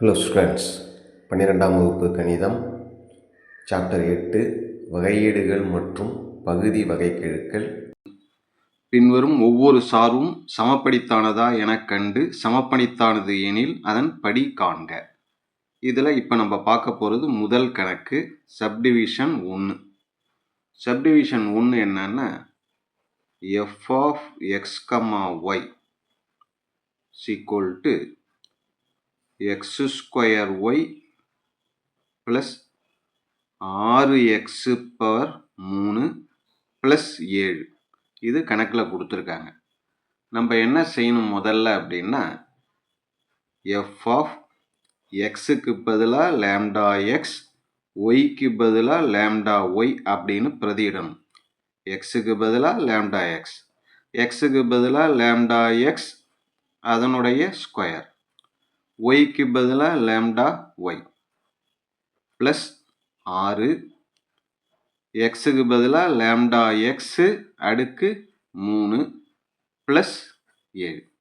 Hello students பன்னிரெண்டாம் வகுப்பு கணிதம் சாப்டர் எட்டு வகையீடுகள் மற்றும் பகுதி வகைக்கெழுக்கள். பின்வரும் ஒவ்வொரு சார்பும் சமப்படித்தானதா எனக் கண்டு சமப்படித்தானது எனில் அதன் படி காண்க. இதில் இப்போ நம்ம பார்க்க போகிறது முதல் கணக்கு சப்டிவிஷன் ஒன்று சப்டிவிஷன் ஒன்று என்னென்னா F of X comma Y equal to X square Y plus ஆறு எக்ஸு பவர் மூணு ப்ளஸ் ஏழு இது கணக்கில் கொடுத்துருக்காங்க. நம்ம என்ன செய்யணும் முதல்ல அப்படின்னா எஃப் ஆஃப் எக்ஸுக்கு பதிலாக லேம்டா எக்ஸ் ஒய்க்கு பதிலாக லேம்டா ஒய் அப்படின்னு பிரதியிடணும். எக்ஸுக்கு பதிலாக லேம்டா எக்ஸ் எக்ஸுக்கு பதிலாக லேம்டா எக்ஸ் அதனுடைய ஸ்கொயர் ஒய்க்கு பதிலாக லேம்டா ஒய் ப்ளஸ் ஆறு. எக்ஸுக்கு பதிலாக லேம்டா எக்ஸு அடுக்கு மூணு. ப்ளஸ் ஏழு.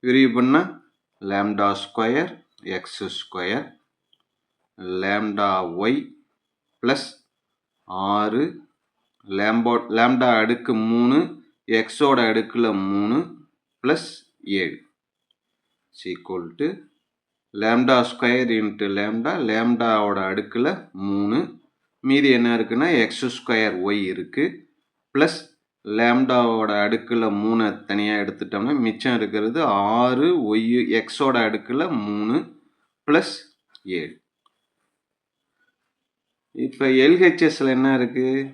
விரிவு பண்ணால் lambda square X square lambda Y plus ஆறு. லேம்போ லேம்டா அடுக்கு மூணு எக்ஸோட அடுக்கில் மூணு ப்ளஸ் ஏழு. Equal to lambda square into lambda லேம்டாவோட அடுக்கில் மூணு. மீதி என்ன இருக்குன்னா எக்ஸ் ஸ்கொயர் ஒய் இருக்குது ப்ளஸ் லேம்டாவோட அடுக்கில் மூணை தனியாக எடுத்துட்டோம்னா மிச்சம் இருக்கிறது ஆறு ஒய் எக்ஸோட அடுக்கில் மூணு ப்ளஸ் ஏழு. இப்போ எல்ஹெச்எஸ்ல என்ன இருக்குது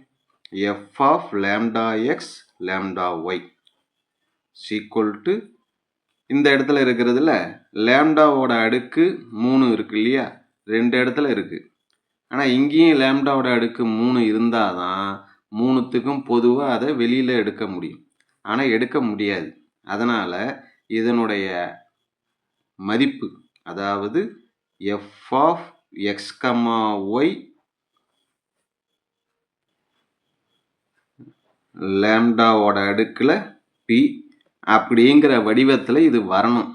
F of lambda X lambda Y equal to இந்த இடத்துல இருக்கிறதுல லேம்டாவோட அடுக்கு மூணு இருக்கு இல்லையா? ரெண்டு இடத்துல இருக்குது ஆனால் இங்கேயும் லேம்டாவோட அடுக்கு மூணு இருந்தால் தான் மூணுத்துக்கும் பொதுவாக அதை வெளியில் எடுக்க முடியும். ஆனால் எடுக்க முடியாது. அதனால் இதனுடைய மதிப்பு அதாவது F of X comma Y லேம்டாவோட அடுக்கில் பி அப்படிங்கிற வடிவத்தில் இது வரணும்.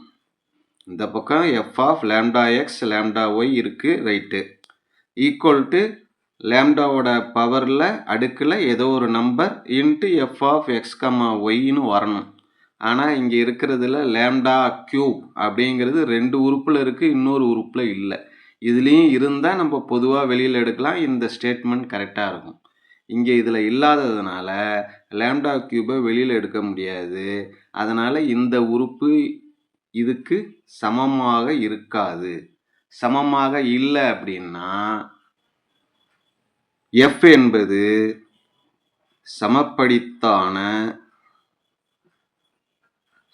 இந்த பக்கம் F of lambda X lambda Y இருக்குது ரைட்டு ஈக்குவல் டு லேம்டாவோட பவரில் அடுக்கில் ஏதோ ஒரு number into F of X comma ஒய்னு வரணும். ஆனால் இங்கே இருக்கிறதுல லேம்டா க்யூப் அப்படிங்கிறது ரெண்டு உறுப்பில் இருக்குது இன்னொரு உறுப்பில் இல்லை. இதுலேயும் இருந்தால் நம்ம பொதுவாக வெளியில் எடுக்கலாம் இந்த ஸ்டேட்மெண்ட் கரெக்டாக இருக்கும். இங்கே இதில் இல்லாததுனால லேம்டா க்யூபை வெளியில் எடுக்க முடியாது. அதனால் இந்த உறுப்பு இதுக்கு சமமாக இருக்காது. சமமாக இல்லை அப்படின்னா எஃப் என்பது சமப்படித்தான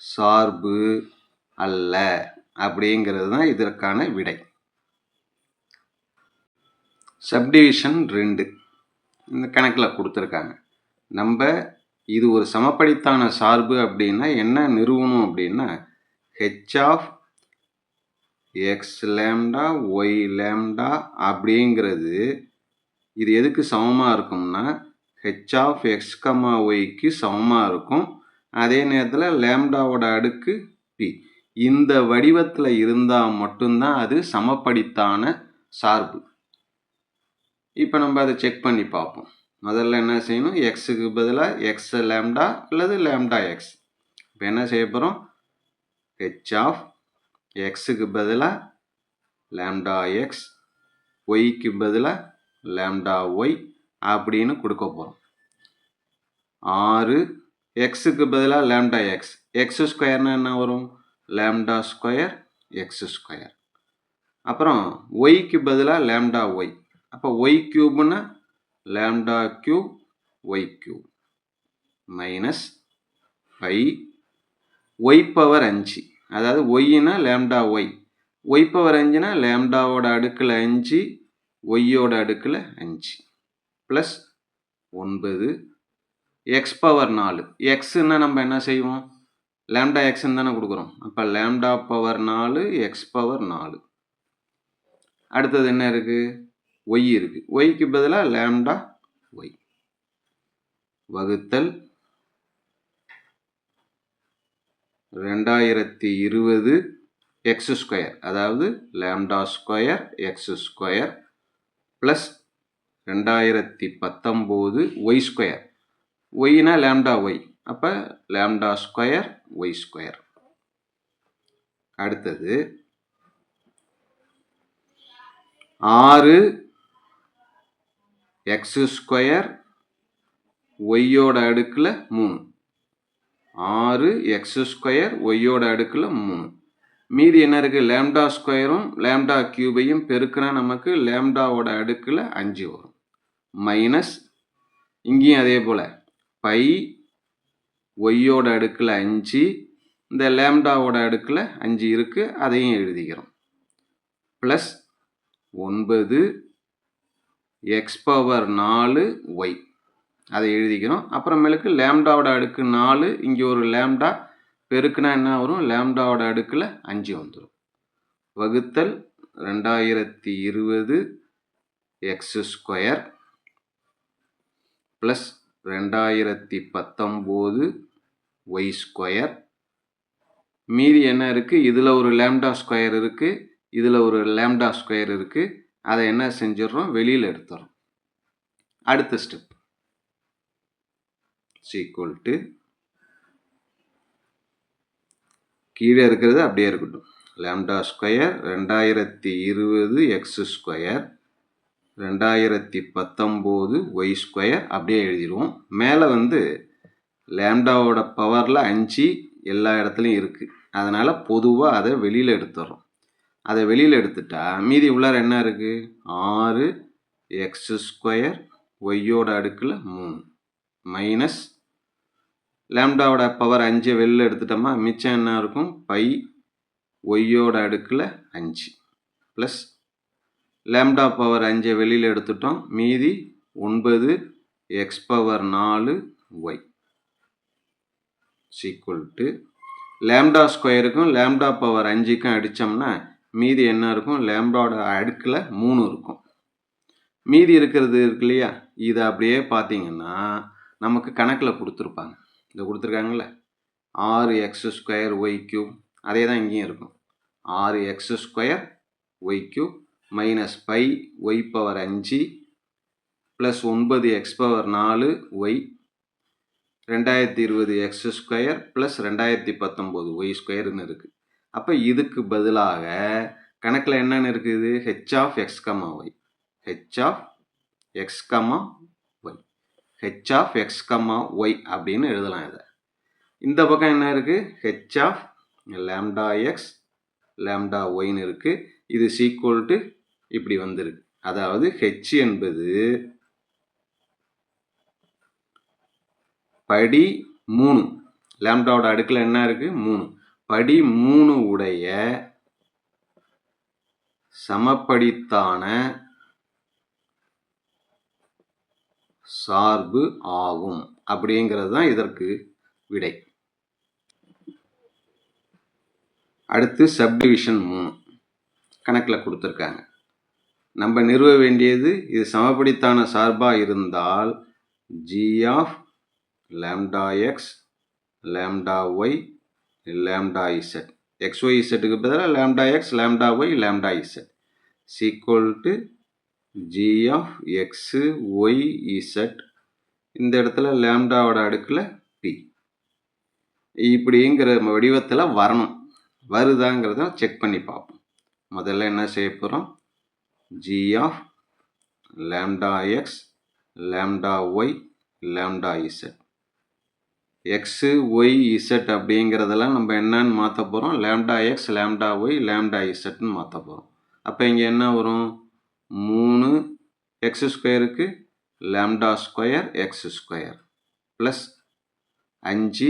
சார்பு அல்ல அப்படிங்கிறது தான் இதற்கான விடை. சப்டிவிஷன் ரெண்டு. இந்த கணக்கில் கொடுத்துருக்காங்க. நம்ம இது ஒரு சமப்படித்தான சார்பு அப்படின்னா என்ன நிறுவனம் அப்படின்னா H of X lambda Y lambda அப்படிங்கிறது இது எதுக்கு சமமாக இருக்கும்னா ஹெச் ஆஃப் எக்ஸ் கமா ஒய்க்கு சமமாக இருக்கும். அதே நேரத்தில் லேம்டாவோட அடுக்கு பி இந்த வடிவத்தில் இருந்தால் மட்டும்தான் அது சமப்படித்தான சார்பு. இப்போ நம்ம அதை செக் பண்ணி பார்ப்போம். முதல்ல என்ன செய்யணும்? எக்ஸுக்கு பதிலாக எக்ஸ் லேம்டா அல்லது லேம்டா எக்ஸ் இப்போ என்ன செய்ய போகிறோம் ஹெச் ஆஃப் எக்ஸுக்கு பதிலாக லேம்டா எக்ஸ் ஒய்க்கு பதிலாக லேம்டா ஒய் அப்படின்னு கொடுக்க போகிறோம் ஆறு எக்ஸுக்கு பதிலாக லேம்டா எக்ஸ் எக்ஸ் ஸ்கொயர்னா என்ன வரும்? லேம்டா ஸ்கொயர் எக்ஸ் ஸ்கொயர் அப்புறம் ஒய்க்கு பதிலாக லேம்டா ஒய் அப்போ Y கியூப்னு lambda cube y cube minus phi y power அஞ்சு அதாவது ஒய்னா லேம்டா ஒய் ஒய் பவர் அஞ்சுனா லேம்டாவோட அடுக்கில் அஞ்சு ஒய்யோட அடுக்கில் அஞ்சு ப்ளஸ் ஒன்பது எக்ஸ் பவர் நாலு. எக்ஸுன்னா நம்ம என்ன செய்வோம்? லேம்டா எக்ஸ்ன்னு தானே கொடுக்குறோம். அப்போ லேம்டா பவர் நாலு எக்ஸ் பவர் நாலு. அடுத்தது என்ன இருக்குது ஒய் இருக்குது ஒய்க்கு பதிலாக லேம்டா ஒய் வகுத்தல் ரெண்டாயிரத்தி இருபது எக்ஸ் ஸ்கொயர் அதாவது lambda square X square plus ரெண்டாயிரத்தி பத்தொம்போது ஒய் ஸ்கொயர் ஒய்னா லேம்டா ஒய் அப்போ லேம்டா ஸ்கொயர் ஒய் ஸ்கொயர் அடுத்தது ஆறு எக்ஸ் ஸ்கொயர் ஒய்யோட அடுக்கில் மூணு. ஆறு எக்ஸ் ஸ்கொயர் ஒய்யோட அடுக்கில் மூணு. மீதி என்ன இருக்குது லேம்டா ஸ்கொயரும் லேம்டா கியூபையும் பெருக்கினா நமக்கு லேம்டாவோட அடுக்கில் அஞ்சு வரும். மைனஸ் இங்கேயும் அதே போல். பை ஒய்யோட அடுக்கில் அஞ்சு இந்த லேம்டாவோட அடுக்கில் அஞ்சு இருக்குது அதையும் எழுதிக்கிறோம். ப்ளஸ் ஒன்பது எக்ஸ் பவர் நாலு ஒய் அதை எழுதிக்கிறோம். அப்புறமேலுக்கு லேம்டாவோட அடுக்கு நாலு இங்கே ஒரு லேம்டா பெருக்குனா என்ன வரும்? லேம்டாவோட அடுக்கில் அஞ்சு வந்துடும் வகுத்தல் ரெண்டாயிரத்தி இருபது எக்ஸ் ஸ்கொயர் ப்ளஸ் ரெண்டாயிரத்தி பத்தொம்போது ஒய் ஸ்கொயர் மீதி என்ன இருக்குது இதில் ஒரு லேம்டா ஸ்கொயர் இருக்குது இதில் ஒரு லேம்டா ஸ்கொயர் இருக்குது அதை என்ன செஞ்சிடுறோம்? வெளியில் எடுத்துறோம் அடுத்த ஸ்டெப் சீக்குவல் டு கீழே இருக்கிறது அப்படியே இருக்கட்டும். லேம்டா ஸ்கொயர் ரெண்டாயிரத்தி இருபது எக்ஸ் ஸ்கொயர் ரெண்டாயிரத்தி பத்தொம்போது ஒய் ஸ்கொயர் அப்படியே எழுதிடுவோம். மேலே வந்து லேம்டாவோட பவரில் அஞ்சு எல்லா இடத்துலையும் இருக்குது அதனால் பொதுவாக அதை வெளியில் எடுத்துடுறோம். அதை வெளியில் எடுத்துட்டா மீதி உள்ளார என்ன இருக்குது ஆறு எக்ஸ் ஸ்கொயர் ஒய்யோட அடுக்கில் மூணு. மைனஸ் லேம்டாவோட பவர் அஞ்சை வெளில எடுத்துட்டோமா மிச்சம் என்ன இருக்கும்? பை ஒய்யோட அடுக்கில் அஞ்சு. ப்ளஸ் லேம்டா பவர் அஞ்சை வெளியில் எடுத்துட்டோம் மீதி ஒன்பது எக்ஸ் பவர் நாலு y is equal to lambda ஸ்கொயருக்கும் lambda power அஞ்சுக்கும் அடித்தோம்னா மீதி என்ன இருக்கும்? லேம்டாவோட அடுக்கில் மூணு இருக்கும். மீதி இருக்கிறது இருக்கு இல்லையா? இதை அப்படியே பார்த்தீங்கன்னா நமக்கு கணக்கில் கொடுத்துருப்பாங்க. இதை கொடுத்துருக்காங்கல்ல? ஆறு எக்ஸ் ஸ்கொயர் ஒய் கியூப். அதே தான் இங்கேயும் இருக்கும். ஆறு X square Y cube minus five Y power அஞ்சு ப்ளஸ் ஒன்பது எக்ஸ் பவர் நாலு ஒய். ரெண்டாயிரத்தி இருபது எக்ஸ் ஸ்கொயர் ப்ளஸ் ரெண்டாயிரத்தி பத்தொம்போது ஒய் ஸ்கொயர்னு இருக்குது அப்போ இதுக்கு பதிலாக கணக்கில் என்னென்னு இருக்குது? H of X comma Y H of X comma Y H of X comma Y அப்படின்னு எழுதலாம் இதை. இந்த பக்கம் என்ன இருக்குது H of lambda X lambda ஒய்னு இருக்குது இது சீக்குவல் டு இப்படி வந்திருக்கு. அதாவது ஹெச் என்பது படி மூணு. லேம்டாவோட அடுக்கில் என்ன இருக்குது மூணு. படி மூணு உடைய சமப்படித்தான சார்பு ஆகும். அப்படிங்கிறது தான் இதற்கு விடை. அடுத்து சப்டிவிஷன் மூணு. கணக்கில் கொடுத்துருக்காங்க. நம்ம நிறுவ வேண்டியது இது சமப்படித்தான சார்பாக இருந்தால் G of lambda X lambda Y lambda Z X Y இசட்டுக்கு பதிலாக lambda X lambda Y lambda Z equal to G of X Y Z இந்த இடத்துல லேம்டாவோட அடுக்கில் பி இப்படிங்கிற வடிவத்தில் வரணும். வருதாங்கிறத செக் பண்ணி பார்ப்போம். முதல்ல என்ன செய்ய போகிறோம் G of lambda x lambda y lambda z x y z அப்படிங்கிறதெல்லாம் நம்ம என்னன்னு மாற்ற போகிறோம் lambda x lambda y lambda இசட்னு மாற்ற போகிறோம் அப்போ இங்கே என்ன வரும்? மூணு எக்ஸ் ஸ்கொயருக்கு lambda square X square plus அஞ்சு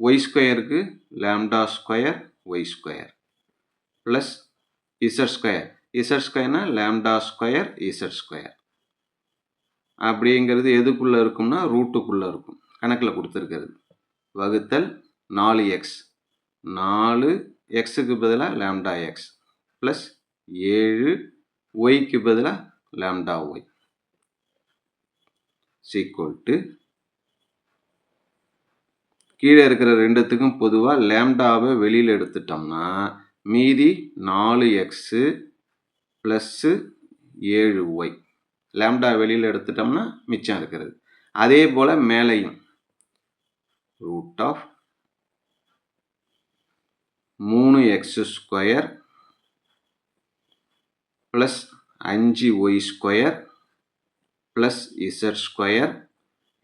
ஒய் ஸ்கொயருக்கு lambda square Y square plus Z square Z ஸ்கொயர்னா lambda square Z square அப்படிங்கிறது எதுக்குள்ளே இருக்கும்னா ரூட்டுக்குள்ளே இருக்கும். கணக்கில் கொடுத்துருக்கிறது. வகுத்தல் நாலு எக்ஸ் நாலு எக்ஸுக்கு பதிலாக லேம்டா எக்ஸ் ப்ளஸ் ஏழு ஒய்க்கு பதிலாக லேம்டா ஒய் சீக்குவல் டு கீழே இருக்கிற ரெண்டுத்துக்கும் பொதுவாக லேம்டாவை வெளியில் எடுத்துட்டோம்னா மீதி நாலு எக்ஸு ப்ளஸ்ஸு ஏழு ஒய் லேம்டா வெளியில் எடுத்துட்டோம்னா மிச்சம் இருக்கிறது. அதே போல் மேலையும். ரூட் ஆஃப் மூணு எக்ஸ் ஸ்கொயர் ப்ளஸ் அஞ்சு Y square plus Z square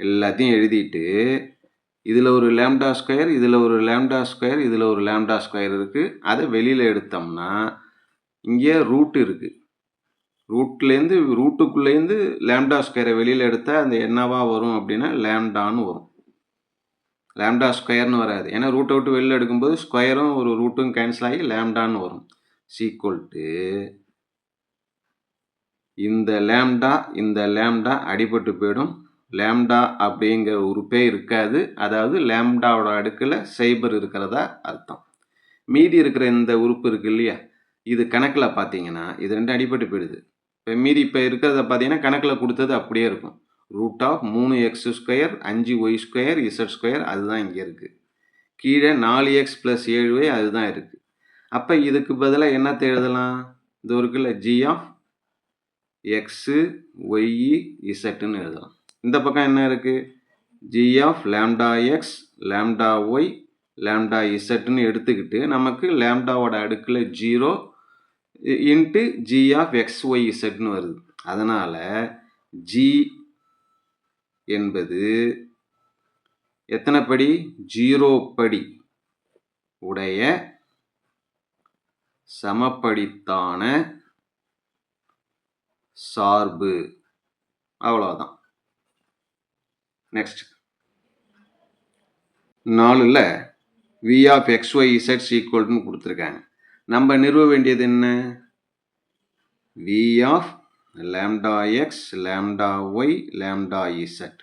எல்லாத்தையும் எழுதிட்டு இதில் ஒரு லேம்டா ஸ்கொயர் இதில் ஒரு லேம்டா ஸ்கொயர் இதில் ஒரு லேம்டா ஸ்கொயர் இருக்குது அதை வெளியில் எடுத்தோம்னா இங்கே ரூட் இருக்குது ரூட்லேருந்து ரூட்டுக்குள்ளேருந்து லேம்டா ஸ்கொயரை வெளியில் எடுத்தால் அந்த என்னவா வரும் அப்படின்னா லேம்டான்னு வரும். லேம்டா ஸ்கொயர்னு வராது. ஏன்னா ரூட் அவுட் வெளியில் எடுக்கும்போது ஸ்கொயரும் ஒரு ரூட்டும் கேன்சல் ஆகி லேம்டான்னு வரும். சீக்குவல் டு இந்த லேம்டா இந்த லேம்டா அடிபட்டு போயிடும். லேம்டா அப்படிங்கிற உறுப்பே இருக்காது. அதாவது லேம்டாவோட அடுக்கில் சைபர் இருக்கிறதா அர்த்தம். மீதி இருக்கிற இந்த உறுப்பு இருக்கு இல்லையா? இது கணக்கில் பார்த்தீங்கன்னா இது ரெண்டு அடிபட்டு போயிடுது. இப்போ மீதி இப்போ இருக்கிறத பார்த்தீங்கன்னா கணக்கில் கொடுத்தது அப்படியே இருக்கும். ரூட் ஆஃப் மூணு எக்ஸ் ஸ்கொயர் அஞ்சு ஒய் ஸ்கொயர் இசட் ஸ்கொயர் அதுதான் இங்கே இருக்குது கீழே நாலு எக்ஸ் ப்ளஸ் ஏழு ஒய் அதுதான் இருக்குது அப்போ இதுக்கு பதிலாக என்னத்தை எழுதலாம்? இது இருக்குல்ல ஜி ஆஃப் எக்ஸு ஒய்இ இசட்டுன்னு எழுதலாம். இந்த பக்கம் என்ன இருக்குது G of lambda X lambda Y lambda இசட்டுன்னு எடுத்துக்கிட்டு நமக்கு லேம்டாவோட அடுக்கில் zero into G of X Y இசட்னு வருது. அதனால் ஜி என்பது எத்தனை படி ஜீரோ படி உடைய சமப்படித்தான சார்பு. அவ்வளோதான் நெக்ஸ்ட் நாலில் வி ஆஃப் எக்ஸ் ஒய் இசட்ஸ் ஈக்குவல்னு கொடுத்துருக்காங்க. நம்ம நிறுவ வேண்டியது என்ன? V of lambda X lambda Y lambda Z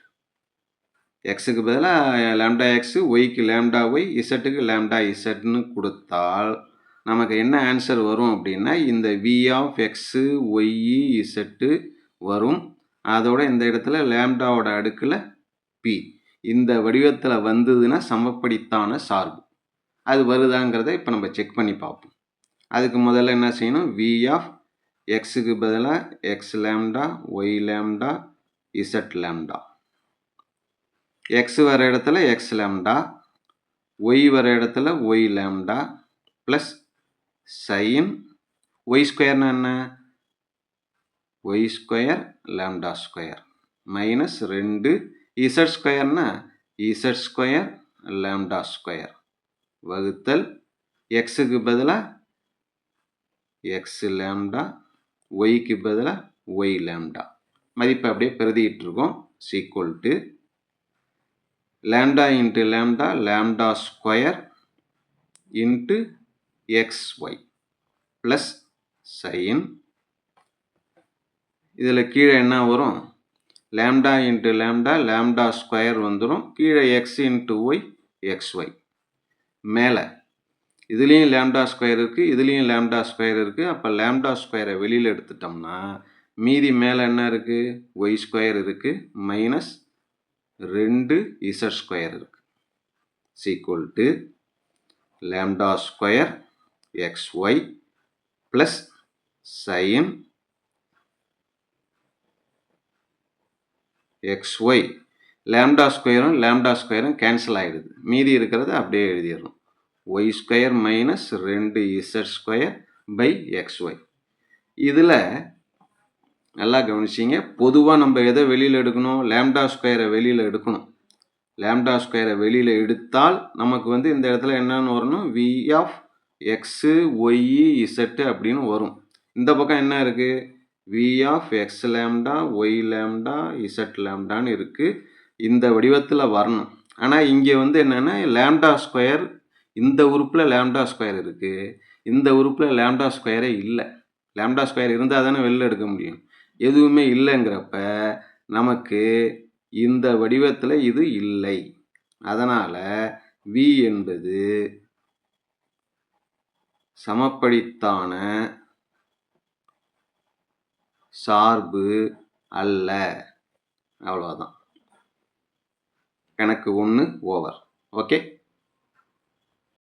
எக்ஸுக்கு பதிலாக லேம்டா எக்ஸு ஒய்க்கு லேம்டா ஒய் இசட்டுக்கு லேம்டா இசட்னு கொடுத்தால் நமக்கு என்ன ஆன்சர் வரும் அப்படின்னா இந்த V of X Y Z வரும். அதோட இந்த இடத்துல லேம்டாவோட அடுக்கில் பி இந்த வடிவத்தில் வந்ததுன்னா சமப்படித்தான சார்பு. அது வருதாங்கிறத இப்போ நம்ம செக் பண்ணி பார்ப்போம். அதுக்கு முதல்ல என்ன செய்யணும்? வி ஆஃப் எக்ஸுக்கு பதிலாக X lambda Y lambda Z lambda. X வர இடத்துல எக்ஸ் லேம்டா ஒய் வர இடத்துல Y lambda plus sign Y ஸ்கொயர்னா என்ன? Y square lambda square minus ரெண்டு இசட் ஸ்கொயர்னா இசட் ஸ்கொயர் லேம்டா ஸ்கொயர் வகுத்தல் எக்ஸுக்கு பதிலாக எக்ஸ் லேம்டா ஒய்க்கு பதிலாக ஒய் லேம்டா மதிப்பை அப்படியே பிரதிட்டு இருக்கோம் equal to lambda into lambda lambda square into X Y plus sign இதில் கீழே என்ன வரும்? Lambda into lambda lambda square வந்துடும் கீழே X into Y X Y மேலே இதுலேயும் லேம்டா ஸ்கொயர் இருக்குது இதுலேயும் லேம்டா ஸ்கொயர் இருக்குது அப்போ லேம்டா ஸ்கொயரை வெளியில் எடுத்துட்டோம்னா மீதி மேலே என்ன இருக்குது ஒய் ஸ்கொயர் இருக்குது மைனஸ் ரெண்டு இசட் ஸ்கொயர் இருக்குது equal to lambda square X Y plus sign X Y lambda ஸ்கொயரும் lambda ஸ்கொயரும் கேன்சல் ஆகிடுது மீதி இருக்கிறத அப்படியே எழுதிடணும். ஒய் ஸ்கொயர் மைனஸ் ரெண்டு Z square by X Y இதில் நல்லா கவனிச்சிங்க. பொதுவாக நம்ம எதை வெளியில் எடுக்கணும்? லேம்டா ஸ்கொயரை வெளியில் எடுக்கணும். லேம்டா ஸ்கொயரை வெளியில் எடுத்தால் நமக்கு வந்து இந்த இடத்துல என்னென்னு வரணும்? V of X Y Z அப்படின்னு வரும். இந்த பக்கம் என்ன இருக்குது V of X lambda Y lambda Z லேம்டான்னு இருக்குது இந்த வடிவத்தில் வரணும். ஆனால் இங்கே வந்து என்னென்னா லேம்டா ஸ்கொயர் இந்த உறுப்பில் லேம்டா ஸ்கொயர் இருக்குது இந்த உறுப்பில் லேம்டா ஸ்கொயரே இல்லை. லேம்டா ஸ்கொயர் இருந்தால் தானே வெளில எடுக்க முடியும். எதுவுமே இல்லைங்கிறப்ப நமக்கு இந்த வடிவத்தில் இது இல்லை. அதனால் வி என்பது சமப்படித்தான சார்பு அல்ல. அவ்வளோதான் கணக்கு ஒன்று ஓவர் ஓகே